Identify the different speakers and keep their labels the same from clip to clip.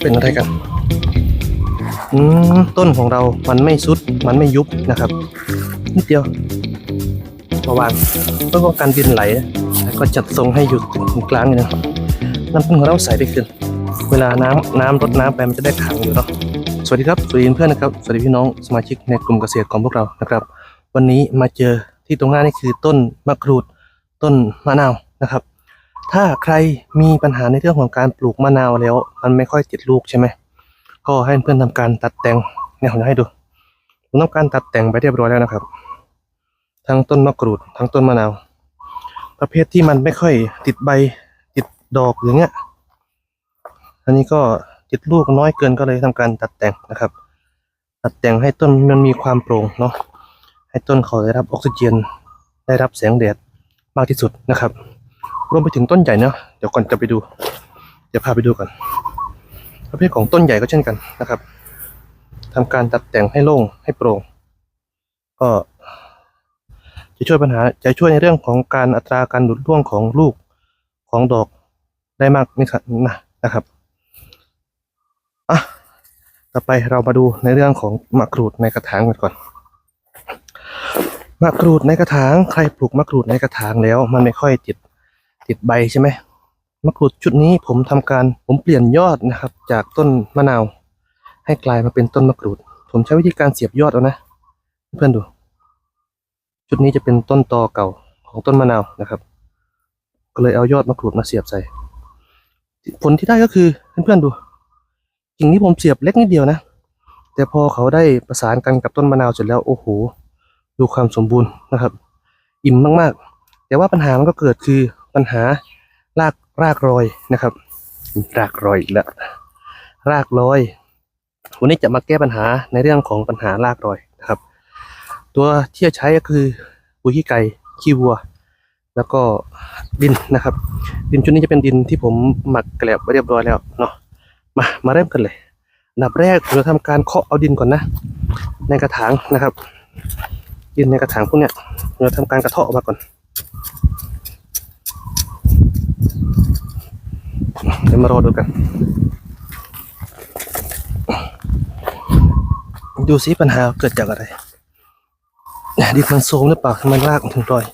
Speaker 1: เป็นอะไรกันอืมต้นของเรา มันไม่สุด มันไม่ยุบนะครับ นิดเดียวมาวางเพื่อป้องกันดินไหล แล้วก็จัดทรงให้อยู่ตรงกลางนี่นะน้ำพึ่งของเราใส่ได้ขึ้น เวลาน้ำน้ำรดน้ำไปมันจะได้ขังอยู่เนาะ สวัสดีครับ สวัสดีเพื่อนนะครับ สวัสดีพี่น้องสมาชิกในกลุ่มเกษตรของพวกเรานะครับ วันนี้มาเจอที่ตรงหน้านี่คือต้นมะกรูด ต้นมะนาวนะครับ ถ้าใครมีปัญหาในเรื่องของการปลูกมะนาวแล้ว มันไม่ค่อยติดลูกใช่ไหมก็ให้เพื่อนทำการตัดแต่งเนี่ยผมจะให้ดูผมทำการตัดแต่งไปเรียบร้อยแล้วนะครับ ทั้งต้นมะกรูดทั้งต้นมะนาว ประเภทที่มันไม่ค่อยติดใบติดดอกอย่างเงี้ยอันนี้ก็ติดลูกน้อยเกินก็เลยทำการตัดแต่งนะครับ ตัดแต่งให้ต้นมันมีความโปร่งเนาะให้ต้นเขาได้รับออกซิเจนได้รับแสงแดดมากที่สุดนะครับ รวมไปถึงต้นใหญ่เนาะเดี๋ยวก่อนจะไปดูเดี๋ยวพาไปดูกันประเภทของต้นใหญ่ก็เช่นกันนะครับทำการตัดแต่งให้โล่งให้โปร่งก็จะช่วยปัญหาจะช่วยในเรื่องของการอัตราการหลุดร่วงของลูกของดอกได้มากนี่ครับนะนะครับอะต่อไปเรามาดูในเรื่องของมะกรูดในกระถางกันก่อนมะกรูดในกระถางใครปลูกมะกรูดในกระถางแล้ว มันไม่ค่อยติด ติดใบใช่ไหมมะกรูดชุดนี้ผมทำการผมเปลี่ยนยอดนะครับ จากต้นมะนาว ให้กลายมาเป็นต้นมะกรูด ผมใช้วิธีการเสียบยอดเอานะ เพื่อนดู ชุดนี้จะเป็นต้นตอเก่าของต้นมะนาวนะครับ ก็เลยเอายอดมะกรูดมาเสียบใส่ ผลที่ได้ก็คือเพื่อนๆดูกิ่งที่ผมเสียบเล็กนิดเดียวนะ แต่พอเขาได้ประสานกันกับต้นมะนาวเสร็จแล้วโอ้โหดูความสมบูรณ์นะครับ อิ่มมากๆ แต่ว่าปัญหามันก็เกิดคือ ปัญหารากรากรอยนะครับ รากรอยอีกแล้วรากรอยวันนี้จะมาแก้ปัญหาในเรื่องของปัญหารากรอยนะครับ ตัวที่จะใช้ก็คือปุ๋ยขี้ไก่ขี้วัว แล้วก็ดินนะครับ ดินชุดนี้จะเป็นดินที่ผมหมักแกลบไว้เรียบร้อยแล้วเนาะมามาเริ่มกันเลยอันดับแรกเราทำการเคาะเอาดินก่อนนะ ในกระถางนะครับ ดินในกระถางพวกเนี้ยเราทำการกระเทาะออกมาก่อน เดี๋ยวมารอดูกัน ดูซิปัญหาเกิดจากอะไรดินมันโซมหรือเปล่าทำไมรากมันถึงลอย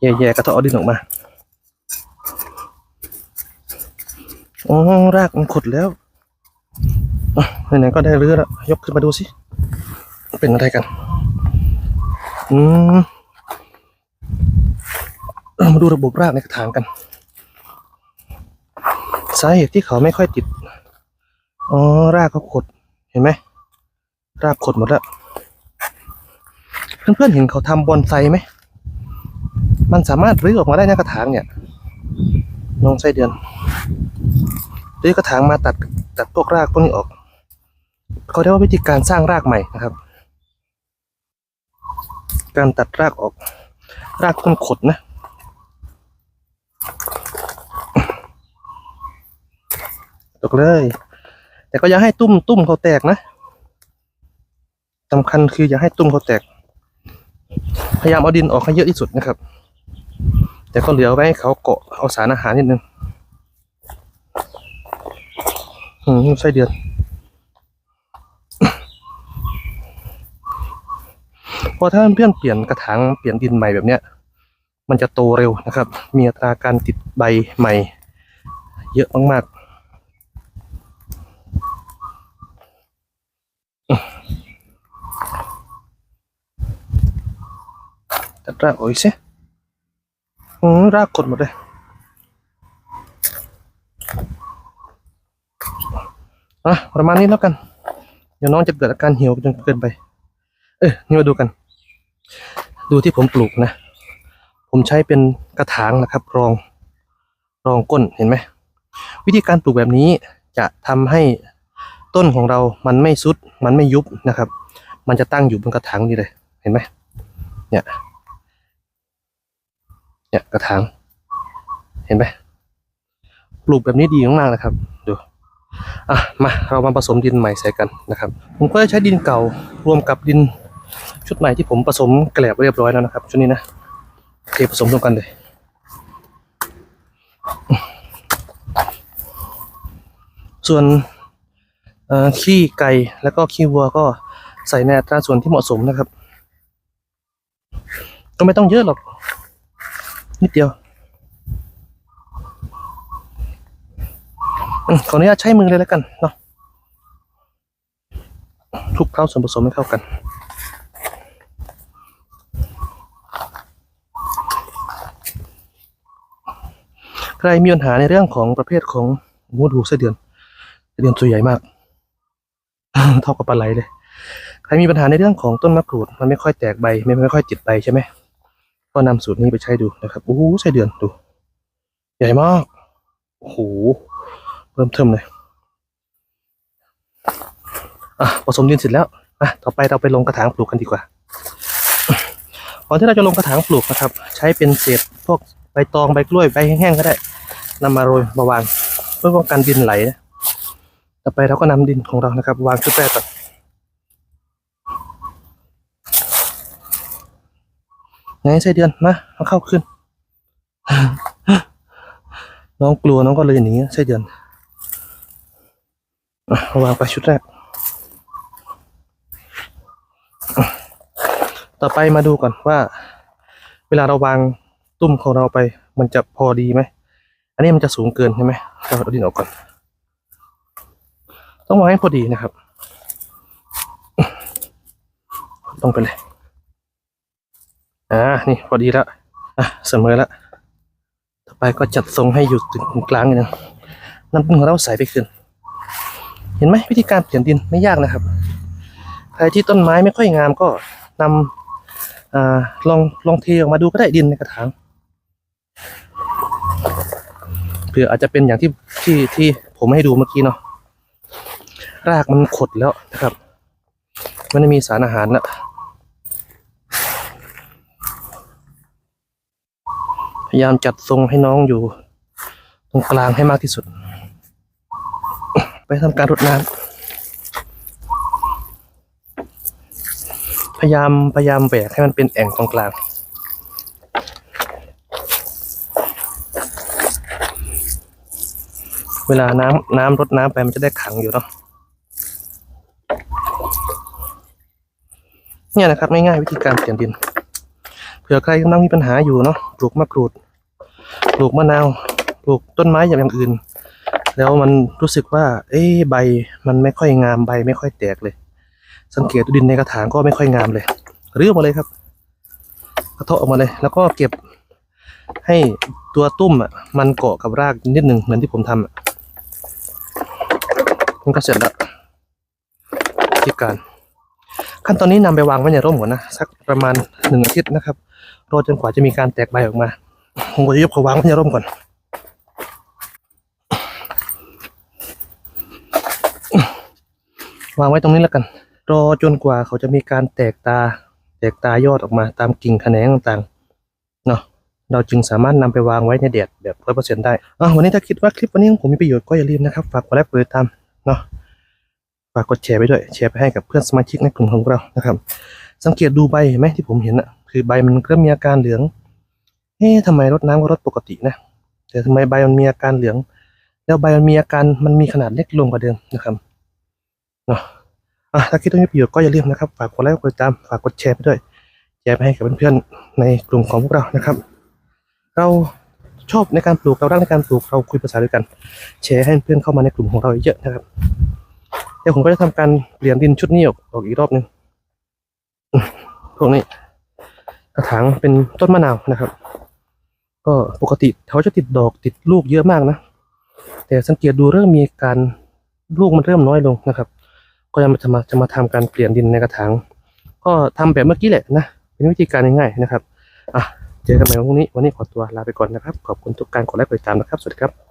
Speaker 1: แย่ๆกระเทาะเอาดินออกมา อ๋อ รากมันขุดแล้ว ไหนๆก็ได้เรือแล้วยกขึ้นมาดูสิ เป็นอะไรกัน อืมเรามาดูระบบรากในกระถางกันสาเหตุที่เขาไม่ค่อยติด อ๋อ รากเขาขด เห็นไหม รากขดหมดแล้ว เพื่อนๆเห็นเขาทำบอนไซไหม มันสามารถรื้อออกมาได้ในกระถางเนี่ยน้องไส้เดือนรื้อกระถางมาตัดตัดพวกรากพวกนี้ออก เขาเรียกว่าวิธีการสร้างรากใหม่นะครับ การตัดรากออกรากมันขดนะตกเลย แต่ก็อย่าให้ตุ้มตุ้มเขาแตกนะสำคัญคืออย่าให้ตุ้มเขาแตก พยายามเอาดินออกให้เยอะที่สุดนะครับ แต่ก็เหลือไว้ให้เขาเกาะเอาสารอาหารนิดนึงอืมไส้เดือน พอถ้าเพื่อนเปลี่ยนกระถางเปลี่ยนดินใหม่แบบเนี้ย มันจะโตเร็วนะครับ มีอัตราการติดใบใหม่ เยอะมากๆตัดรากออกอีกสิอืมรากกดหมดเลยอะประมาณนี้แล้วกัน เดี๋ยวน้องจะเกิดอาการหี่ยวจนเกินไป เออนี่มาดูกัน ดูที่ผมปลูกนะ ผมใช้เป็นกระถางนะครับ รองรองก้นเห็นไหมวิธีการปลูกแบบนี้จะทำให้ต้นของเรามันไม่ซุด มันไม่ยุบนะครับ มันจะตั้งอยู่บนกระถางนี่เลย เห็นไหมเนี่ย เนี่ยกระถาง เห็นไหมปลูกแบบนี้ดีมากๆนะครับ ดู อะ มา เรามาผสมดินใหม่ใส่กันนะครับ ผมก็จะใช้ดินเก่ารวมกับดิน ชุดใหม่ที่ผมผสมแกลบเรียบร้อยแล้วนะครับ ชุดนี้นะเทผสมรวมกันเลยส่วนขี้ไก่แล้วก็ขี้วัวก็ใส่ในอัตราส่วนที่เหมาะสมนะครับ ก็ไม่ต้องเยอะหรอก นิดเดียวอขออนุญาตใช้มือเลยแล้วกันเนาะคลุกเคล้าส่วนผสมให้เข้ากัน รมีปัญหาในเรื่องของประเภทของงูดูไส้เดือนไส้เดือนตัวใหญ่มาก เท่ากับปลาไหลเลย ใครมีปัญหาในเรื่องของต้นมะกรูด มันไม่ค่อยแตกใบ ไม่ไม่ค่อยติดใบใช่ไหมก็นำสูตรนี้ไปใช้ดูนะครับโอ้ไส้เดือนดู ใหญ่มากโอ้โหเริ่มเทิมเลยอะผสมดินเสร็จแล้วอะต่อไปเราไปลงกระถางปลูกกันดีกว่าก่อนที่เราจะลงกระถางปลูกนะครับ ใช้เป็นเศษพวกใบตองใบกล้วยใบแห้งๆก็ได้ นำมาโรยมาวางเพื่อป้องกันดินไหลนะต่อไปเราก็นำดินของเรานะครับ วางชุดแรกก่อนไงไส้เดือนมาเอาเข้าขึ้น น้องกลัวน้องก็เลยหนีไส้เดือนอวางไปชุดแรก ต่อไปมาดูก่อนว่า เวลาเราวางตุ้มของเราไป มันจะพอดีไหม อันนี้มันจะสูงเกินใช่ไหมเราเอาดินออกก่อน ต้องวางให้พอดีนะครับ ต้องไปเลย อ่า นี่พอดีแล้วอะเสมอแล้วต่อไปก็จัดทรงให้อยู่ถึงกลางนิดนึงนำดินของเราใส่ไปขึ้น เห็นไหมวิธีการเปลี่ยนดินไม่ยากนะครับ ใครที่ต้นไม้ไม่ค่อยงามก็นำอ่าลองลองเทออกมาดูก็ได้ดินในกระถาง เผื่ออาจจะเป็นอย่างที่ที่ที่ผมให้ดูเมื่อกี้เนาะรากมันขดแล้วนะครับ มันไม่มีสารอาหารแล้วพยายามจัดทรงให้น้องอยู่ ตรงกลางให้มากที่สุด ไปทำการรดน้ำพยายามพยายามแหวกให้มันเป็นแอ่งตรงกลาง เวลาน้ำน้ำรดน้ำไปมันจะได้ขังอยู่เนาะเนี่ยนะครับง่ายๆวิธีการเปลี่ยนดินเผื่อใครกำลังมีปัญหาอยู่เนาะปลูกมะกรูดปลูกมะนาวปลูกต้นไม้อย่างอื่น แล้วมันรู้สึกว่า เอ้ใบมันไม่ค่อยงามใบไม่ค่อยแตกเลย สังเกตดูดินในกระถางก็ไม่ค่อยงามเลยรื้อออกมาเลยครับกระเทาะออกมาเลย แล้วก็เก็บให้ตัวตุ้มอะมันเกาะกับรากนิดหนึ่งเหมือนที่ผมทำอะ นก็เสร็จแล้ววิธีการ ขั้นตอนนี้นำไปวางไว้ในร่มก่อนนะสักประมาณหนึ่งอาทิตย์นะครับรอจนกว่าจะมีการแตกใบออกมาผมก็จะยกเขาวางไว้ในร่มก่อนวางไว้ตรงนี้แล้วกัน รอจนกว่าเขาจะมีการแตกตา แตกตายอดออกมาตามกิ่งแขนงต่างๆ เนาะเราจึงสามารถนำไปวางไว้ในแดดแบบร้อยเปอร์เซ็นต์ได้วันนี้ถ้าคิดว่าคลิปวันนี้ของผมมีประโยชน์ก็อย่าลืมนะครับ ฝากกดไลค์กดติดตาม เนาะฝากกดแชร์ไปด้วยแชร์ไปให้กับเพื่อนสมาชิกในกลุ่มของเรานะครับ สังเกตดูใบเห็นไหมที่ผมเห็นอะคือใบมันเริ่มมีอาการเหลืองเอ๊ะทำไมรดน้ำก็รดปกตินะแต่ทำไมใบมันมีอาการเหลือง แล้วใบมันมีอาการมันมีขนาดเล็กลงกว่าเดิมนะครับเนาะอะถ้าคิดว่ามีประโยชน์ก็อย่าลืมนะครับฝากกดไลค์กดติดตามฝากกดแชร์ไปด้วยแชร์ไปให้กับเพื่อนๆในกลุ่มของพวกเรานะครับ เรา ชอบในการปลูกเรารักในการปลูกเราคุยภาษาด้วยกันแชร์ให้เพื่อนเข้ามาในกลุ่มของเราเยอะนะครับเดี๋ยวผมก็จะทำการเปลี่ยนดินชุดนี้ออกออกอีกรอบหนึ่งพวกนี้กระถางเป็นต้นมะนาวนะครับ ก็ปกติเขาจะติดดอกติดลูกเยอะมากนะ แต่สังเกตดูเริ่มมีการลูกมันเริ่มน้อยลงนะครับ ก็จะมาจะมาจะมาทำการเปลี่ยนดินในกระถาง ก็ทำแบบเมื่อกี้แหละนะ เป็นวิธีการง่ายๆนะครับ อะ เจอกันใหม่วันพรุ่งนี้ วันนี้ขอตัวลาไปก่อนนะครับ ขอบคุณทุกการกดไลค์กดติดตามนะครับ สวัสดีครับ